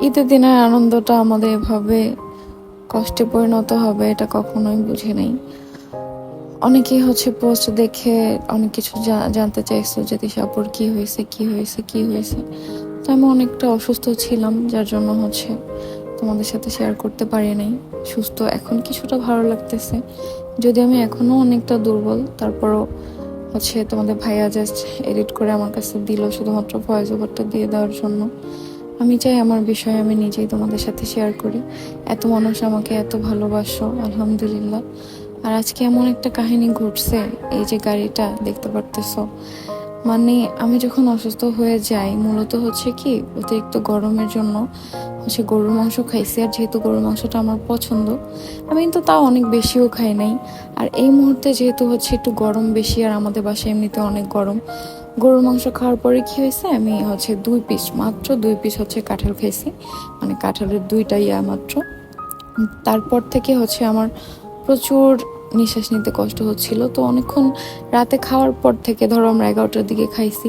ঈদের দিনের আনন্দটা আমাদের এভাবে কষ্টে পরিণত হবে এটা কখনোই বুঝি নাই। অনেকেই হচ্ছে পোস্ট দেখে অনেক কিছু জানতে চাইছো যে দিশাপুর কি হয়েছে কি হয়েছে কি হয়েছে? তো আমি অনেকটা অসুস্থ ছিলাম, যার জন্য হচ্ছে তোমাদের সাথে শেয়ার করতে পারি নাই। সুস্থ এখন কিছুটা ভালো লাগতেছে। যদি আমি এখনও অনেকটা দুর্বল, তারপরও হচ্ছে তোমাদের ভাইয়া জাস্ট এডিট করে আমার কাছে দিল, শুধুমাত্র ভয়েস ওভারটা দিয়ে দেওয়ার জন্য। আমি চাই আমার বিষয় আমি নিজেই তোমাদের সাথে শেয়ার করি। এত মানুষ আমাকে এত ভালোবাসো, আলহামদুলিল্লাহ। আর আজকে এমন একটা কাহিনী ঘটছে, এই যে গাড়িটা, দেখতে পারতেছো? মানে আমি যখন অসুস্থ হয়ে যাই, মূলত হচ্ছে কি অতিরিক্ত গরমের জন্য হচ্ছে গরুর মাংস খাইছি। আর যেহেতু গরুর মাংসটা আমার পছন্দ, আমি কিন্তু তাও অনেক বেশিও খাই নাই। আর এই মুহূর্তে যেহেতু হচ্ছে একটু গরম বেশি, আর আমাদের বাসায় এমনিতে অনেক গরম, গরুর মাংস খাওয়ার পরে কি হয়েছে, আমি হচ্ছে দুই পিস মাত্র দুই পিস হচ্ছে কাঁঠাল খাইছি। মানে কাঁঠালের দুইটা ইয়া মাত্র। তারপর থেকে হচ্ছে আমার প্রচুর নিঃশ্বাস নিতে কষ্ট হচ্ছিল। তো অনেকক্ষণ রাতে খাওয়ার পর থেকে, ধরো আমরা এগারোটার দিকে খাইছি,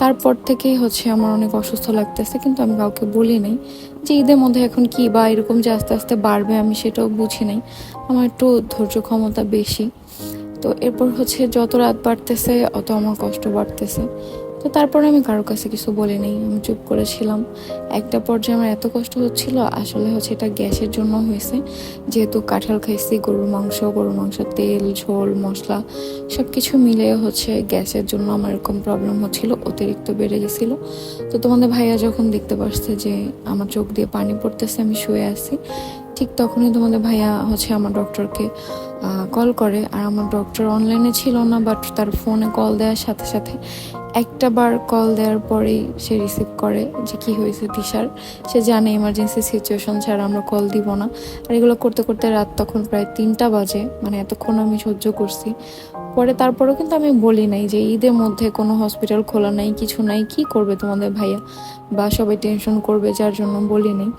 তারপর থেকেই হচ্ছে আমার অনেক অসুস্থ লাগতেছে, কিন্তু আমি কাউকে বলি নাই যে ঈদের মধ্যে এখন কি বা এরকম যে আস্তে আস্তে বাড়বে আমি সেটাও বুঝি নাই। আমার একটু ধৈর্য ক্ষমতা বেশি। তো এরপর হচ্ছে যত রাত বাড়তেছে, অত আমার কষ্ট বাড়তেছে। তো তারপরে আমি কারোর কাছে কিছু বলি নাই, আমি চুপ করেছিলাম। একটা পর্যায়ে আমার এত কষ্ট হচ্ছিল, আসলে হচ্ছে এটা গ্যাসের জন্য হয়েছে। যেহেতু কাঁঠাল খাইছি, গরুর মাংস গরুর মাংস, তেল, ঝোল, মশলা সব কিছু মিলে হচ্ছে গ্যাসের জন্য আমার এরকম প্রবলেম হচ্ছিল, অতিরিক্ত বেড়ে গেছিল। তো তোমাদের ভাইয়া যখন দেখতে পারছে যে আমার চোখ দিয়ে পানি পড়তেছে, আমি শুয়ে আছি, ঠিক তখনই তোমাদের ভাইয়া হচ্ছে আমার ডক্টরকে কল করে। আর আমার ডক্টর অনলাইনে ছিল না বাট তার ফোনে কল দেওয়ার সাথে সাথে একটা বার কল দেওয়ার পরেই সে রিসিভ করে যে কি হয়েছে তিশার সে জানে ইমার্জেন্সি সিচুয়েশন ছাড়া আমরা কল দিব না। আর এগুলো করতে করতে রাত তখন প্রায় তিনটা বাজে মানে এতক্ষণ আমি সহ্য করছি। পরে তারপরেও কিন্তু আমি বলি নাই যে ঈদের মধ্যে কোনো হসপিটাল খোলা নাই, কিছু নাই, কি করবে তোমাদের ভাইয়া? বা সবাই টেনশন করবে, যার জন্য বলি নাই।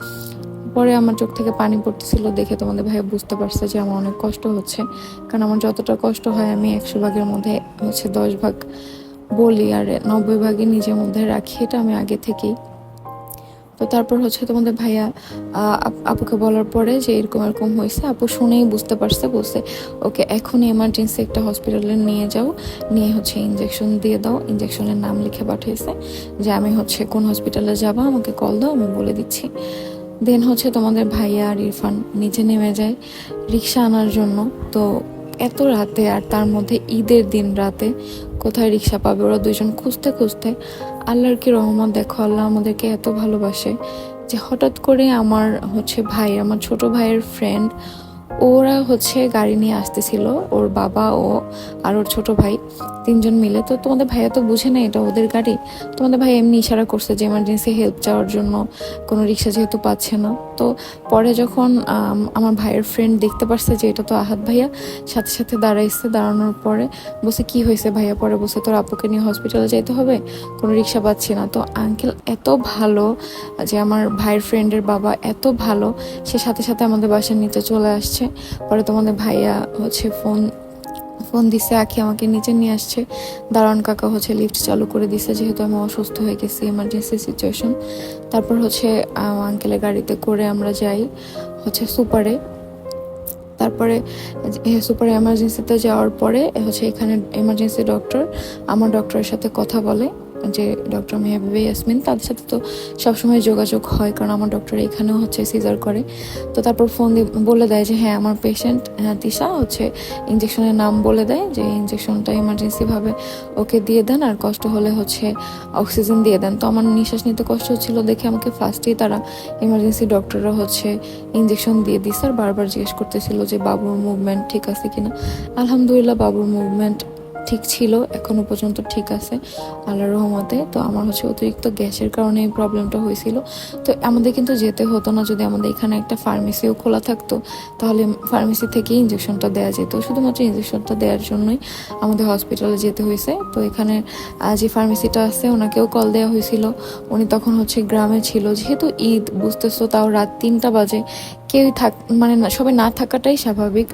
পরে আমার চোখ থেকে পানি পড়তেছিল দেখে তোমাদের ভাইয়া বুঝতে পারছে যে আমার অনেক কষ্ট হচ্ছে। কারণ আমার যতটা কষ্ট হয় আমি একশো ভাগের মধ্যে হচ্ছে দশ ভাগ বলি আর নব্বই ভাগই নিজের মধ্যে রাখি, এটা আমি আগে থেকেই। তো তারপর হচ্ছে তোমাদের ভাইয়া আপুকে বলার পরে যে এরকম এরকম হয়েছে, আপু শুনেই বুঝতে পারছে, বলছে, ওকে, এখনই এমার্জেন্সি একটা হসপিটালে নিয়ে যাও, নিয়ে হচ্ছে ইঞ্জেকশন দিয়ে দাও ইঞ্জেকশনের নাম লিখে পাঠিয়েছে যে আমি হচ্ছে কোন হসপিটালে যাব, আমাকে কল দাও, আমি বলে দিচ্ছি। দেন হচ্ছে তোমাদের ভাইয়া আর ইরফান নিচে নেমে যায় রিক্সা আনার জন্য। তো এত রাতে আর তার মধ্যে ঈদের দিন রাতে কোথায় রিক্সা পাবে? ওরা দুজন খুঁজতে খুঁজতে আল্লাহর কি রহমত, দেখো আল্লাহ আমাদেরকে এত ভালোবাসে যে হঠাৎ করে আমার হচ্ছে ভাই, আমার ছোট ভাইয়ের ফ্রেন্ড ওরা হচ্ছে গাড়ি নিয়ে আসতেছিল, ওর বাবা ও আর ওর ছোট ভাই তিনজন মিলে। তো তোমাদের ভাইয়া তো বুঝে না এটা ওদের গাড়ি। তোমাদের ভাই এমনি ইশারা করছে যে এমার্জেন্সি হেল্প চাওয়ার জন্য, কোনো রিক্সা যেহেতু পাচ্ছে না। তো পরে যখন আমার ভাইয়ের ফ্রেন্ড দেখতে পারছে যে এটা তো আহাত ভাইয়া, সাথে সাথে দাঁড়াইছে। দাঁড়ানোর পরে বসে কি হয়েছে ভাইয়া? পরে বসে তোর আপুকে নিয়ে হসপিটালে যেতে হবে, কোনো রিক্সা পাচ্ছি না। তো আঙ্কেল এত ভালো যে আমার ভাইয়ের ফ্রেন্ডের বাবা এত ভালো, সে সাথে সাথে আমাদের বাসার নিচে চলে আসছে। পরে তোমাদের ভাইয়া হচ্ছে ফোন ফোন দিছে, আখি আমাকে নিচে নিয়ে আসছে। দারোয়ান কাকা হচ্ছে লিফট চালু করে দিছে, যেহেতু আমি অসুস্থ হয়ে গেছি এমার্জেন্সি সিচুয়েশন তারপর হচ্ছে আঙ্কেলের গাড়িতে করে আমরা যাই হচ্ছে সুপারে তারপরে সুপার এমার্জেন্সিতে যাওয়ার পরে হচ্ছে এখানে এমার্জেন্সি ডক্টর আমার ডক্টরের সাথে কথা বলে। যে ডক্টর মেহবুবে ইয়াসমিন, তাদের সাথে তো সবসময় যোগাযোগ হয়, কারণ আমার ডক্টর এখানেও হচ্ছে সিজার করে। তো তারপর ফোন দিয়ে বলে দেয় যে হ্যাঁ আমার পেশেন্ট হ্যাঁ তিশা হচ্ছে ইঞ্জেকশনের নাম বলে দেয়, যে ইঞ্জেকশনটা ইমার্জেন্সিভাবে ওকে দিয়ে দেন, আর কষ্ট হলে হচ্ছে অক্সিজেন দিয়ে দেন। তো আমার নিঃশ্বাস নিতে কষ্ট হচ্ছিল দেখে আমাকে ফার্স্টেই তারা ইমার্জেন্সি ডক্টররা হচ্ছে ইঞ্জেকশন দিয়ে দিস আর বারবার জিজ্ঞেস করতেছিল যে, বাবুর মুভমেন্ট ঠিক আছে কিনা? আলহামদুলিল্লাহ, বাবুর মুভমেন্ট ঠিক ছিল এখনও পর্যন্ত ঠিক আছে, আল্লাহর রহমতে। তো আমার হচ্ছে অতিরিক্ত গ্যাসের কারণে এই প্রবলেমটা হয়েছিল। তো আমাদের কিন্তু যেতে হতো না, যদি আমাদের এখানে একটা ফার্মেসিও খোলা থাকতো, তাহলে ফার্মেসি থেকে ইঞ্জেকশনটা দেওয়া যেত। শুধুমাত্র ইঞ্জেকশনটা দেওয়ার জন্যই আমাদের হসপিটালে যেতে হয়েছে। তো এখানে যে ফার্মেসিটা আছে, ওনাকেও কল দেওয়া হয়েছিল। উনি তখন হচ্ছে গ্রামে ছিল, যেহেতু ঈদ, বুঝতেছো, তাও রাত তিনটা বাজে। কেউই থাক মানে সবাই না থাকাটাই স্বাভাবিক।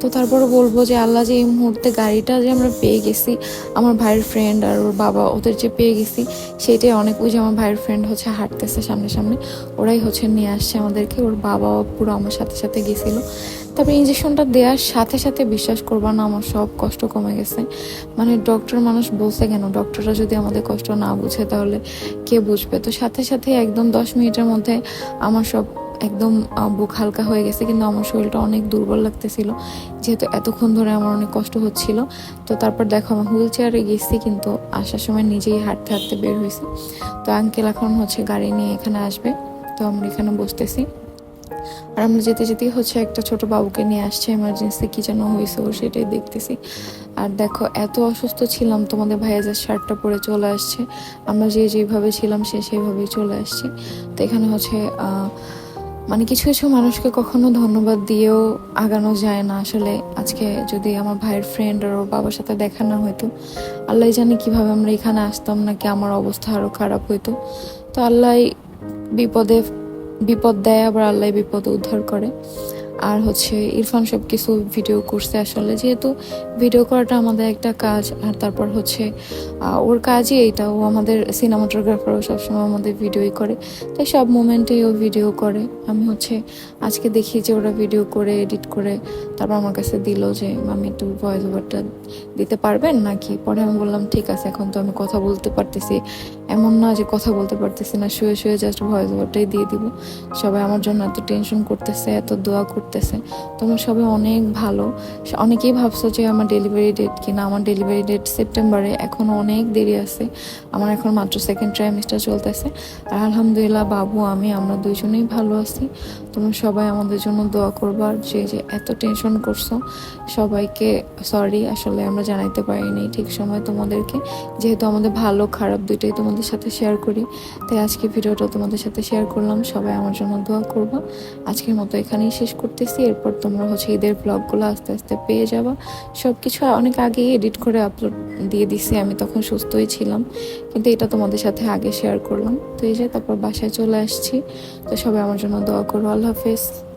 তো তারপরে বলব যে আল্লাহ যে এই মুহূর্তে গাড়িটা যে আমরা পেয়ে গেছি, আমার ভাইয়ের ফ্রেন্ড আর ওর বাবা ওদের যে পেয়ে গেছি সেটাই অনেক ওই যে আমার ভাইয়ের ফ্রেন্ড হচ্ছে হাঁটতেছে সামনে সামনে ওরাই হচ্ছে নিয়ে আসছে আমাদেরকে, ওর বাবাও পুরো আমার সাথে সাথে গেছিল। তারপরে ইঞ্জেকশনটা দেওয়ার সাথে সাথে বিশ্বাস করবা না, আমার সব কষ্ট কমে গেছে। মানে ডক্টর মানুষ বলছে কেন ডক্টররা যদি আমাদের কষ্ট না বুঝে তাহলে কে বুঝবে? তো সাথে সাথে একদম দশ মিনিটের মধ্যে আমার সব একদম বুক হালকা হয়ে গেছে কিন্তু আমার শরীরটা অনেক দুর্বল লাগতেছিল। যেহেতু এতক্ষণ ধরে আমার অনেক কষ্ট হচ্ছিল তো তারপর দেখো আমি হুইল চেয়ারে গেছি কিন্তু আসার সময় নিজেই হাঁটতে হাঁটতে বের হয়েছি। তো আঙ্কেল এখন হচ্ছে গাড়ি নিয়ে এখানে আসবে তো আমরা এখানে বসতেছি। আর আমরা যেতে যেতেই হচ্ছে একটা ছোট বাবুকে নিয়ে আসছে এমার্জেন্সি কি যেন হয়েছে ও সেটাই দেখতেছি। আর দেখো এত অসুস্থ ছিলাম তোমাদের ভাইয়া যে শার্টটা পরে চলে আসছে। আমরা যে যেভাবে ছিলাম সে সেইভাবেই চলে আসছি। তো এখানে হচ্ছে আহ, মানে কিছু কিছু মানুষকে কখনো ধন্যবাদ দিয়েও আগানো যায় না। আসলে আজকে যদি আমার ভাইয়ের ফ্রেন্ড আর ওর বাবার সাথে দেখা না হইতো, আল্লাহ জানে কীভাবে আমরা এখানে আসতাম, নাকি আমার অবস্থা আরও খারাপ হইতো। তো আল্লাহ বিপদে, বিপদ দেয়, আবার আল্লাহ বিপদ উদ্ধার করে। আর হচ্ছে ইরফান সব কিছু ভিডিও করছে আসলে, যেহেতু ভিডিও করাটা আমাদের একটা কাজ, আর তারপর হচ্ছে ওর কাজই এইটা। ও আমাদের সিনেমাটোগ্রাফারও সবসময় আমাদের ভিডিওই করে। তাই সব মোমেন্টেই ও ভিডিও করে। আমি হচ্ছে আজকে দেখি যে ওরা ভিডিও করে এডিট করে, তারপর আমার কাছে দিল যে আমি একটু ভয়েস ওভারটা দিতে পারবেন নাকি? পরে আমি বললাম, ঠিক আছে, এখন তো আমি কথা বলতে পারতেছি। এমন না যে কথা বলতে পারতেছি না, শুয়ে শুয়ে জাস্ট ভয়েস ওভারটাই দিয়ে দিব। সবাই আমার জন্য এত টেনশন করতেছে, এত দোয়া করতেছে। তোমরা সবাই অনেক ভালো। অনেকেই ভাবছ যে আমার ডেলিভারি ডেট কিনা। আমার ডেলিভারি ডেট সেপ্টেম্বরে এখনও অনেক দেরি আছে। আমার এখন মাত্র সেকেন্ড ট্রাইমিস্টার চলতেছে। আর আলহামদুলিল্লাহ বাবু, আমি, আমরা দুইজনেই ভালো আছি। তোমরা সবাই আমাদের জন্য দোয়া করবার যে যে এত টেনশন করছ। সবাইকে সরি আসলে আমরা জানাইতে পারিনি ঠিক সময় তোমাদেরকে। যেহেতু আমাদের ভালো, খারাপ দুইটাই তোমাদের সাথে শেয়ার করি। তাই আজকে ভিডিওটা তোমাদের সাথে শেয়ার করলাম। সবাই আমার জন্য দোয়া করবা। আজকের মতো এখানেই শেষ করতেছি। এরপর তোমরা হচ্ছে ঈদের ব্লগগুলো আস্তে আস্তে পেয়ে যাবা। সব কিছু অনেক আগেই এডিট করে আপলোড দিয়ে দিছি। আমি তখন সুস্থই ছিলাম। কিন্তু এটা তোমাদের সাথে আগে শেয়ার করলাম। তো এই যে, তারপর বাসায় চলে আসছি। তো সবাই আমার জন্য দোয়া করো। আল্লাহ হাফেজ।